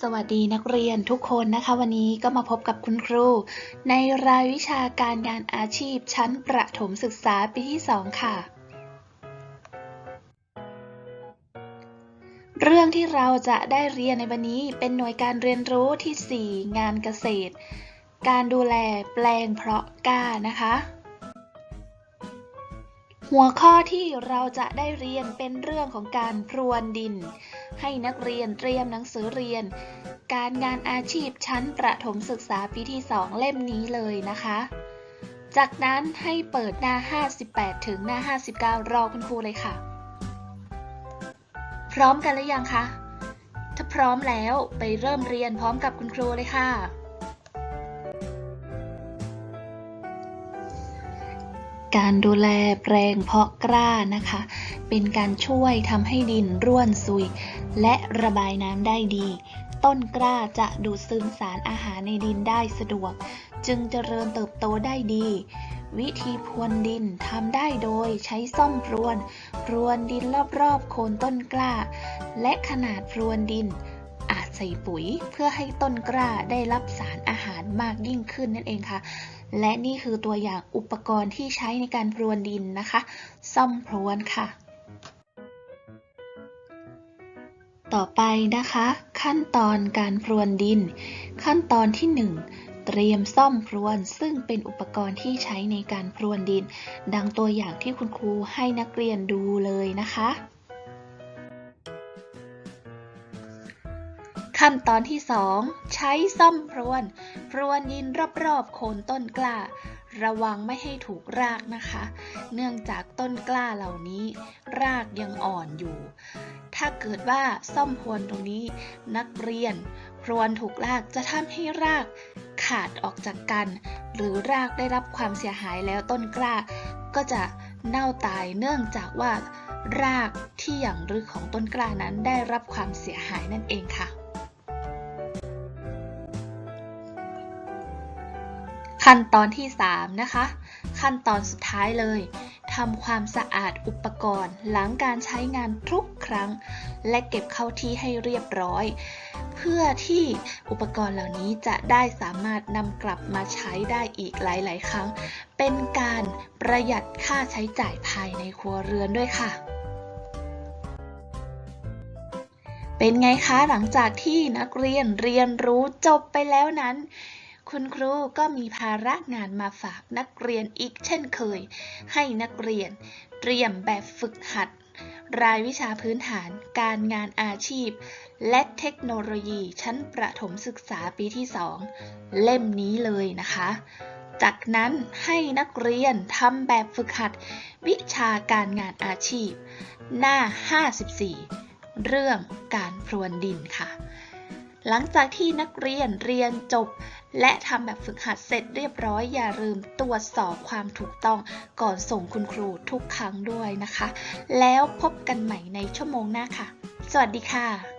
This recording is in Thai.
สวัสดีนักเรียนทุกคนนะคะ วันนี้ก็มาพบกับคุณครู ในรายวิชาการงานอาชีพชั้นประถมศึกษาปีที่ 2 ค่ะ เรื่องที่เราจะได้เรียนในวันนี้เป็นหน่วยการเรียนรู้ที่ 4 งานเกษตร การดูแลแปลงเพาะกล้านะคะ หัวข้อที่เราจะได้เรียนเป็นเรื่องของการพรวนดิน ให้นักเรียนเตรียมหนังสือเรียน การงานอาชีพชั้นประถมศึกษาปีที่ 2 เล่มนี้เลยนะคะ จากนั้นให้เปิดหน้า 58 ถึงหน้า 59 รอคุณครูเลยค่ะ พร้อมกันหรือยังคะ ถ้าพร้อมแล้วไปเริ่มเรียนพร้อมกับคุณครูเลยค่ะการดูแลแปลงเพาะกล้านะคะ เป็นการช่วยทำให้ดินร่วนซุย และระบายน้ำได้ดี ต้นกล้าจะดูดซึมสารอาหารในดินได้สะดวก จึงเจริญเติบโตได้ดี วิธีพรวนดินทำได้โดยใช้ซ่อมพรวน พรวนดินรอบๆโคนต้นกล้า และขนาดพรวนดินอาจใส่ปุ๋ยเพื่อให้ต้นกล้าได้รับสารอาหารมากยิ่งขึ้นนั่นเองค่ะ และนี่คือตัวอย่างอุปกรณ์ที่ใช้ในการพรวนดินนะคะ ซ่อมพรวนค่ะ ต่อไปนะคะ ขั้นตอนการพรวนดิน ขั้นตอนที่ 1 เตรียมซ่อมพรวนซึ่งเป็นอุปกรณ์ที่ใช้ในการพรวนดิน ดังตัวอย่างที่คุณครูให้นักเรียนดูเลยนะคะ ขั้นตอนที่ 2 ใช้ซ่อมพรวน พรวนดินรอบๆโคนต้นกล้า ระวังไม่ให้ถูกรากนะคะ เนื่องจากต้นกล้าเหล่านี้ รากยังอ่อนอยู่ ถ้าเกิดว่าซ่อมพรวนตรงนี้นักเรียน พรวนถูกรากจะทำให้รากขาดออกจากกัน หรือรากได้รับความเสียหายแล้วต้นกล้า ก็จะเน่าตายเนื่องจากว่ารากที่อย่างลึกของต้นกล้านั้นได้รับความเสียหายนั่นเองค่ะ ขั้นตอนที่ 3 นะคะ ขั้นตอนสุดท้ายเลยทำความสะอาดอุปกรณ์ หลังการใช้งานทุกครั้ง และเก็บเข้าที่ให้เรียบร้อย เพื่อที่อุปกรณ์เหล่านี้จะได้สามารถนำกลับมาใช้ได้อีกหลาย ๆ ครั้ง เป็นการประหยัดค่าใช้จ่ายภายในครัวเรือนด้วยค่ะเป็นไงคะหลังจากที่นักเรียนเรียนรู้จบไปแล้วนั้น คุณครูก็มีภาระงานมาฝากนักเรียนอีกเช่นเคย ให้นักเรียนเตรียมแบบฝึกหัด รายวิชาพื้นฐาน การงานอาชีพ และเทคโนโลยีชั้นประถมศึกษาปีที่ 2 เล่มนี้เลยนะคะ จากนั้นให้นักเรียนทำแบบฝึกหัด วิชาการงานอาชีพ หน้า 54 เรื่องการพรวนดินค่ะ หลังจากที่นักเรียนเรียนจบ และทำแบบฝึกหัดเสร็จเรียบร้อย อย่าลืมตรวจสอบความถูกต้องก่อนส่งคุณครูทุกครั้งด้วยนะคะ แล้วพบกันใหม่ในชั่วโมงหน้าค่ะ สวัสดีค่ะ